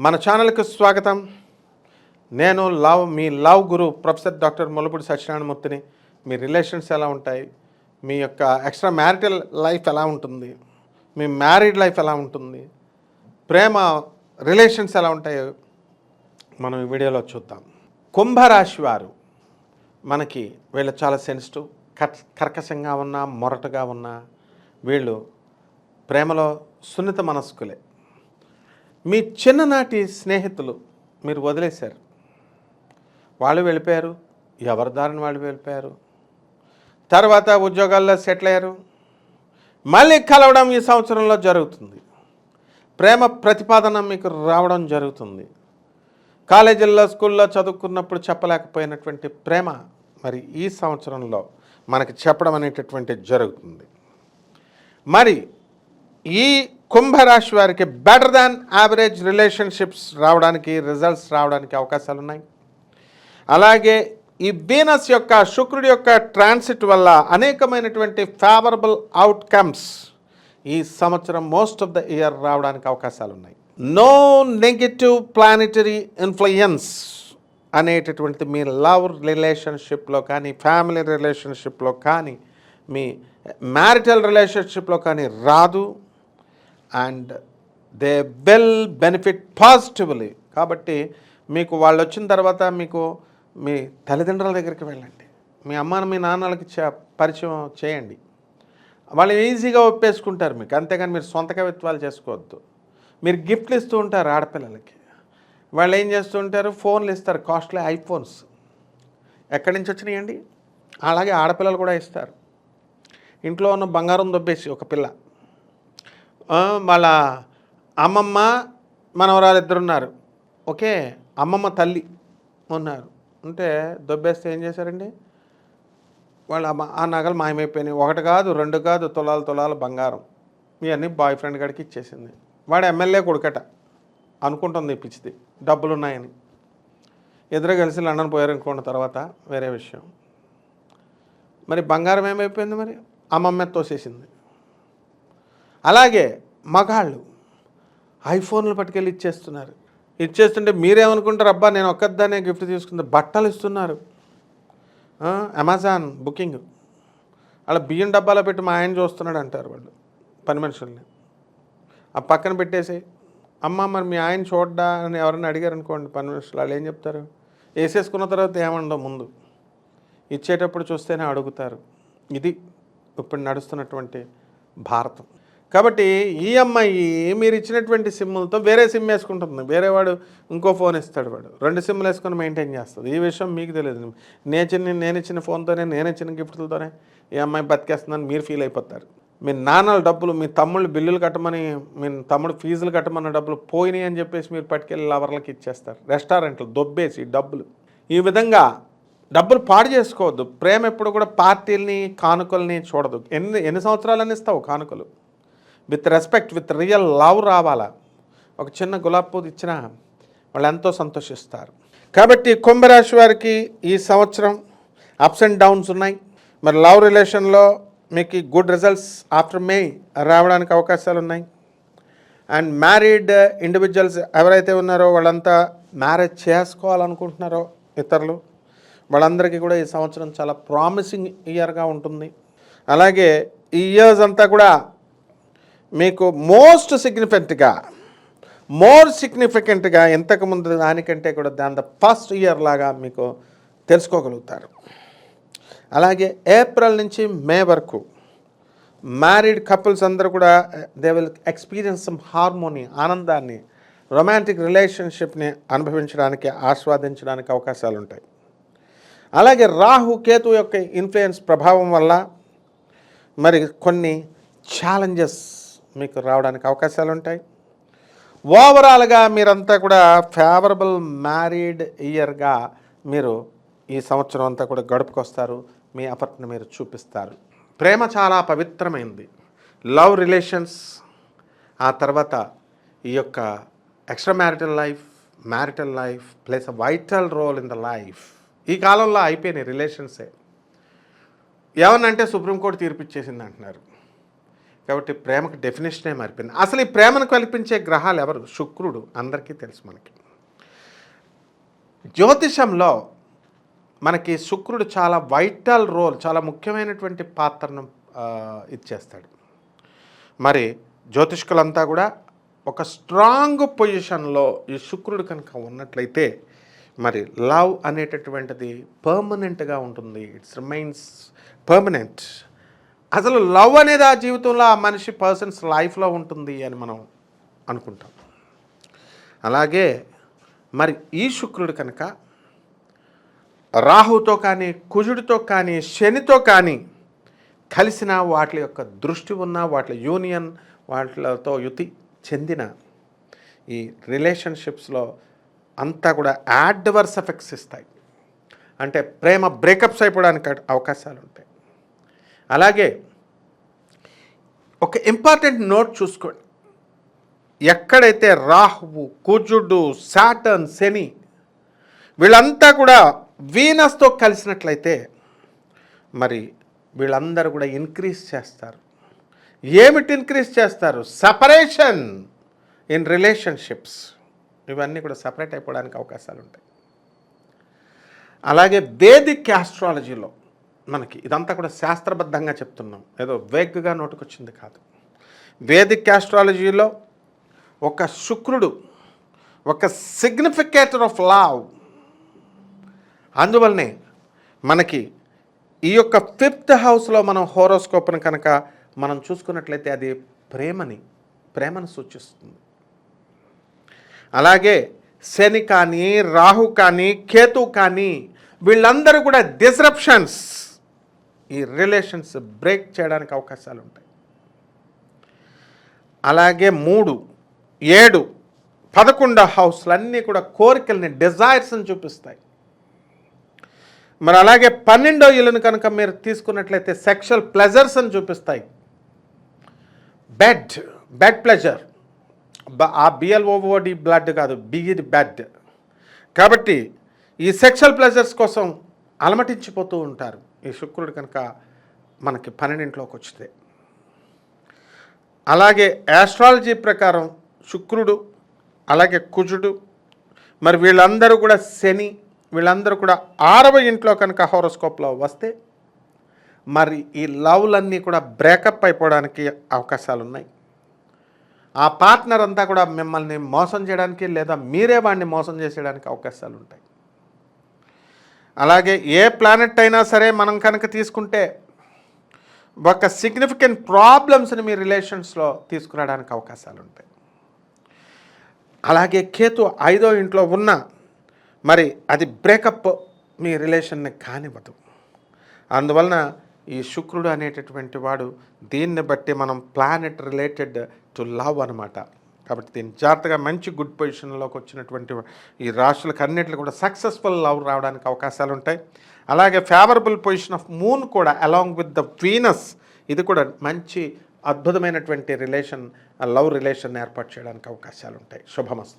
మన ఛానల్కి స్వాగతం. నేను లవ్ మీ love guru professor doctor Mullapudi సత్యనారాయణమూర్తిని. మీ రిలేషన్స్ ఎలా ఉంటాయి? మీ యొక్క ఎక్స్ట్రా మ్యారిటల్ లైఫ్ ఎలా ఉంటుంది? మీ మ్యారీడ్ లైఫ్ ఎలా ఉంటుంది? ప్రేమ రిలేషన్స్ ఎలా ఉంటాయో మనం ఈ వీడియోలో చూద్దాం. కుంభరాశి వారు మనకి వీళ్ళు చాలా సెన్సిటివ్ కర్ కర్కశంగా ఉన్నా మొరటగా ఉన్నా వీళ్ళు ప్రేమలో సున్నిత మనస్కులే. మీ చిన్ననాటి స్నేహితులు మీరు వదిలేశారు. వాళ్ళు వెళ్ళిపోయారు ఎవరి దారిని వాళ్ళు వెళ్ళిపోయారు. తర్వాత ఉద్యోగాల్లో సెటిల్ అయ్యారు. మళ్ళీ కలవడం ఈ సంవత్సరంలో జరుగుతుంది. ప్రేమ ప్రతిపాదన మీకు రావడం జరుగుతుంది. కాలేజీల్లో స్కూల్లో చదువుకున్నప్పుడు చెప్పలేకపోయినటువంటి ప్రేమ మరి ఈ సంవత్సరంలో మనకి చెప్పడం అనేటటువంటి జరుగుతుంది. మరి ఈ కుంభరాశి వారికి బెటర్ దాన్ యావరేజ్ రిలేషన్షిప్స్ రావడానికి రిజల్ట్స్ రావడానికి అవకాశాలు ఉన్నాయి అలాగే ఈ వీనస్ యొక్క శుక్రుడి యొక్క ట్రాన్సిట్ వల్ల అనేకమైనటువంటి ఫేవరబుల్ అవుట్కమ్స్ ఈ సంవత్సరం మోస్ట్ ఆఫ్ ద ఇయర్ రావడానికి అవకాశాలు ఉన్నాయి నో నెగిటివ్ ప్లానిటరీ ఇన్ఫ్లుయెన్స్ అనేటటువంటి మీ లవ్ రిలేషన్షిప్లో కానీ ఫ్యామిలీ రిలేషన్షిప్లో కానీ మీ మ్యారిటల్ రిలేషన్షిప్లో కానీ రాదు. And they will benefit positively. కాబట్టి మీకు వాళ్ళు వచ్చిన తర్వాత మీకు మీ తల్లిదండ్రుల దగ్గరికి వెళ్ళండి. మీ అమ్మను మీ నాన్నలకి పరిచయం చేయండి. వాళ్ళు ఈజీగా ఒప్పేసుకుంటారు మీకు. అంతేగాని మీరు సొంత కవిత్వాలు చేసుకోవద్దు. మీరు గిఫ్ట్లు ఇస్తూ ఉంటారు ఆడపిల్లలకి. వాళ్ళు ఏం చేస్తూ ఉంటారు? ఫోన్లు ఇస్తారు. Costly iPhones. ఎక్కడి నుంచి వచ్చినాయండి? అలాగే ఆడపిల్లలు కూడా ఇస్తారు. ఇంట్లో ఉన్న బంగారం దొబ్బేసి ఒక పిల్ల. వాళ్ళ అమ్మమ్మ మనవరాలు ఇద్దరు ఉన్నారు ఓకే అమ్మమ్మ తల్లి ఉన్నారు. ఉంటే దొబ్బేస్తే ఏం చేశారండి? వాళ్ళ ఆ నగలు మాయమైపోయినాయి. ఒకటి కాదు రెండు కాదు తులాలు తులాలు బంగారం. ఇవన్నీ బాయ్ ఫ్రెండ్ గడికి ఇచ్చేసింది. వాడు ఎమ్మెల్యే కొడుకట. అనుకుంటుంది పిచ్చిది. డబ్బులు ఉన్నాయని ఇద్దరు కలిసి లండన్ పోయారనుకున్న తర్వాత వేరే విషయం. మరి బంగారం ఏమైపోయింది మరి? అమ్మమ్మ తోసేసింది. అలాగే మగాళ్ళు ఐఫోన్లు పట్టుకెళ్ళి ఇచ్చేస్తున్నారు. ఇచ్చేస్తుంటే మీరేమనుకుంటారు అబ్బా నేను ఒక్కదానే గిఫ్ట్ తీసుకుంది బట్టలు ఇస్తున్నారు. Amazon booking. అలా బియ్యం డబ్బాలో పెట్టి మా ఆయన చూస్తున్నాడు అంటారు వాళ్ళు పని మనుషుల్ని. ఆ పక్కన పెట్టేసి అమ్మ మరి మీ ఆయన చూడ్డా? అని ఎవరైనా అడిగారు అనుకోండి పని మనుషులు వాళ్ళు ఏం చెప్తారు? వేసేసుకున్న తర్వాత ఏమండవు ముందు. ఇచ్చేటప్పుడు చూస్తేనే అడుగుతారు. ఇది ఇప్పుడు నడుస్తున్నటువంటి భారతం. కాబట్టి ఈ అమ్మాయి మీరు ఇచ్చినటువంటి సిమ్ములతో వేరే సిమ్ వేసుకుంటుంది. వేరే వాడు ఇంకో ఫోన్ ఇస్తాడు వాడు. రెండు సిమ్లు వేసుకొని మెయింటైన్ చేస్తుంది. ఈ విషయం మీకు తెలియదు. నేను చిన్న నేను ఇచ్చిన ఫోన్తోనే నేను ఇచ్చిన గిఫ్ట్లతోనే ఈ అమ్మాయి బతికేస్తుందని మీరు ఫీల్ అయిపోతారు. మీ నాన్నల డబ్బులు మీ తమ్ముళ్ళు బిల్లులు కట్టమని మీ తమ్ముడు ఫీజులు కట్టమన్న డబ్బులు పోయినాయి అని చెప్పేసి మీరు పట్టుకెళ్ళి లవర్లకి ఇచ్చేస్తారు. రెస్టారెంట్లు దొబ్బేసి డబ్బులు. ఈ విధంగా డబ్బులు పాడు చేసుకోవద్దు. ప్రేమ ఎప్పుడు కూడా పార్టీల్ని కానుకల్ని చూడదు. ఎన్ని ఎన్ని సంవత్సరాలని ఇస్తావు కానుకలు. With respect with real love రావాలా? ఒక చిన్న గులాబ్ పూలు ఇచ్చిన వాళ్ళు ఎంతో సంతోషిస్తారు. కాబట్టి కుంభరాశి వారికి ఈ సంవత్సరం అప్స్ అండ్ డౌన్స్ ఉన్నాయి. మరి లవ్ రిలేషన్లో మీకు గుడ్ రిజల్ట్స్ ఆఫ్టర్ మే రావడానికి అవకాశాలు ఉన్నాయి. అండ్ మ్యారీడ్ ఇండివిజువల్స్ ఎవరైతే ఉన్నారో వాళ్ళంతా మ్యారేజ్ చేసుకోవాలనుకుంటున్నారో ఇతరులు వాళ్ళందరికీ కూడా ఈ సంవత్సరం చాలా ప్రామిసింగ్ ఇయర్గా ఉంటుంది. అలాగే ఈ ఇయర్స్ అంతా కూడా మీకు మోస్ట్ సిగ్నిఫికెంట్గా మోర్ సిగ్నిఫికెంట్గా ఇంతకుముందు దానికంటే కూడా దాని ద ఫస్ట్ ఇయర్ లాగా మీకు తెలుసుకోగలుగుతారు. అలాగే ఏప్రిల్ నుంచి మే వరకు మ్యారీడ్ కపుల్స్ అందరూ కూడా they will experience some harmony ఆనందాన్ని రొమాంటిక్ రిలేషన్షిప్ని అనుభవించడానికి ఆస్వాదించడానికి అవకాశాలు ఉంటాయి. అలాగే రాహు కేతు యొక్క ఇన్ఫ్లుయెన్స్ ప్రభావం వల్ల మరి కొన్ని ఛాలెంజెస్ మీకు రావడానికి అవకాశాలు ఉంటాయి ఓవరాల్గా మీరంతా కూడా ఫేవరబుల్ మ్యారీడ్ ఇయర్గా మీరు ఈ సంవత్సరం అంతా కూడా గడుపుకొస్తారు. మీ ఎఫర్ట్ని మీరు చూపిస్తారు. ప్రేమ చాలా పవిత్రమైంది. లవ్ రిలేషన్స్ ఆ తర్వాత ఈ యొక్క extra marital life marital life plays a vital role in the life ఈ కాలంలో అయిపోయినాయి రిలేషన్సే ఏమన్నంటే సుప్రీంకోర్టు తీర్పు ఇచ్చేసింది అంటున్నారు కాబట్టి ప్రేమకు డెఫినేషనే మారిపోయింది. అసలు ఈ ప్రేమను కల్పించే గ్రహాలు ఎవరు? శుక్రుడు. అందరికీ తెలుసు మనకి. జ్యోతిషంలో మనకి శుక్రుడు చాలా వైటల్ రోల్ చాలా ముఖ్యమైనటువంటి పాత్రను ఇచ్చేస్తాడు. మరి జ్యోతిష్కులంతా కూడా ఒక స్ట్రాంగ్ పొజిషన్లో ఈ శుక్రుడు కనుక ఉన్నట్లయితే మరి లవ్ అనేటటువంటిది పర్మనెంట్గా ఉంటుంది. ఇట్స్ రిమైన్స్ పర్మనెంట్ అసలు లవ్ అనేది ఆ జీవితంలో ఆ మనిషి పర్సన్స్ లైఫ్లో ఉంటుంది అని మనం అనుకుంటాం. అలాగే మరి ఈ శుక్రుడు కనుక రాహుతో కానీ కుజుడితో కానీ శనితో కానీ కలిసిన వాటి యొక్క దృష్టి ఉన్న వాటి యూనియన్ వాటితో యుతి చెందిన ఈ రిలేషన్షిప్స్లో అంతా కూడా యాడ్వర్స్ ఎఫెక్ట్స్ ఇస్తాయి. అంటే ప్రేమ బ్రేకప్స్ అయిపోవడానికి అవకాశాలు ఉంటాయి అలాగే ఒక ఇంపార్టెంట్ నోట్ చూసుకోండి. ఎక్కడైతే రాహువు కుజుడు సాటర్న్ శని వీళ్ళంతా కూడా వీనస్తో కలిసినట్లయితే మరి వీళ్ళందరూ కూడా ఇంక్రీజ్ చేస్తారు. ఏమిటి ఇంక్రీజ్ చేస్తారు? సపరేషన్ ఇన్ రిలేషన్షిప్స్ ఇవన్నీ కూడా సపరేట్ అయిపోవడానికి అవకాశాలు ఉంటాయి అలాగే వేదిక్ ఆస్ట్రాలజీలో మనకి ఇదంతా కూడా శాస్త్రబద్ధంగా చెప్తున్నాం. ఏదో వేగ్గా నోటుకొచ్చింది కాదు. వేదిక్ ఆస్ట్రాలజీలో ఒక శుక్రుడు ఒక సిగ్నిఫికేటర్ ఆఫ్ లావ్ అందువల్లనే మనకి ఈ యొక్క ఫిఫ్త్ హౌస్లో మనం హోరోస్కోప్ను కనుక మనం చూసుకున్నట్లయితే అది ప్రేమని ప్రేమను సూచిస్తుంది. అలాగే శని కానీ రాహు కానీ కేతు కానీ వీళ్ళందరూ కూడా డిస్రప్షన్స్ ఈ రిలేషన్స్ బ్రేక్ చేయడానికి అవకాశాలు ఉంటాయి. అలాగే మూడు ఏడు పదకొండో హౌస్లు అన్నీ కూడా కోరికల్ని డిజైర్స్ని చూపిస్తాయి. మరి అలాగే పన్నెండో ఇల్లును కనుక మీరు తీసుకున్నట్లయితే సెక్షువల్ ప్లెజర్స్ అని చూపిస్తాయి. బెడ్ బెడ్ ప్లెజర్ ఆ B L O O D blood కాదు బిఇడి బెడ్ కాబట్టి ఈ సెక్షువల్ ప్లెజర్స్ కోసం అలమటించిపోతూ ఉంటారు. ఈ శుక్రుడు కనుక మనకి పన్నెండింట్లోకి వచ్చితే అలాగే యాస్ట్రాలజీ ప్రకారం శుక్రుడు అలాగే కుజుడు మరి వీళ్ళందరూ కూడా శని వీళ్ళందరూ కూడా ఆరవ ఇంట్లో కనుక హోరోస్కోప్లో వస్తే మరి ఈ లవ్లన్నీ కూడా బ్రేకప్ అయిపోవడానికి అవకాశాలు ఉన్నాయి ఆ పార్ట్నర్ అంతా కూడా మిమ్మల్ని మోసం చేయడానికి లేదా మీరే వాడిని మోసం చేసేయడానికి అవకాశాలు ఉంటాయి అలాగే ఏ ప్లానెట్ అయినా సరే మనం కనుక తీసుకుంటే ఒక సిగ్నిఫికెంట్ ప్రాబ్లమ్స్ని మీ రిలేషన్స్లో తీసుకురావడానికి అవకాశాలు ఉంటాయి. అలాగే కేతు ఐదో ఇంట్లో ఉన్న మరి అది బ్రేకప్ మీ రిలేషన్ని కానివ్వదు. అందువలన ఈ శుక్రుడు అనేటటువంటి వాడు దీన్ని బట్టి మనం ప్లానెట్ రిలేటెడ్ టు లవ్ అనమాట కాబట్టి దీన్ని జాగ్రత్తగా మంచి గుడ్ పొజిషన్లోకి వచ్చినటువంటి ఈ రాష్ట్రాలకు అన్నింటిలో కూడా సక్సెస్ఫుల్ లవ్ రావడానికి అవకాశాలు ఉంటాయి. అలాగే ఫేవరబుల్ పొజిషన్ ఆఫ్ మూన్ కూడా అలాంగ్ విత్ ద వీనస్ ఇది కూడా మంచి అద్భుతమైనటువంటి రిలేషన్ లవ్ రిలేషన్ ఏర్పాటు చేయడానికి అవకాశాలు ఉంటాయి. శుభమస్తు.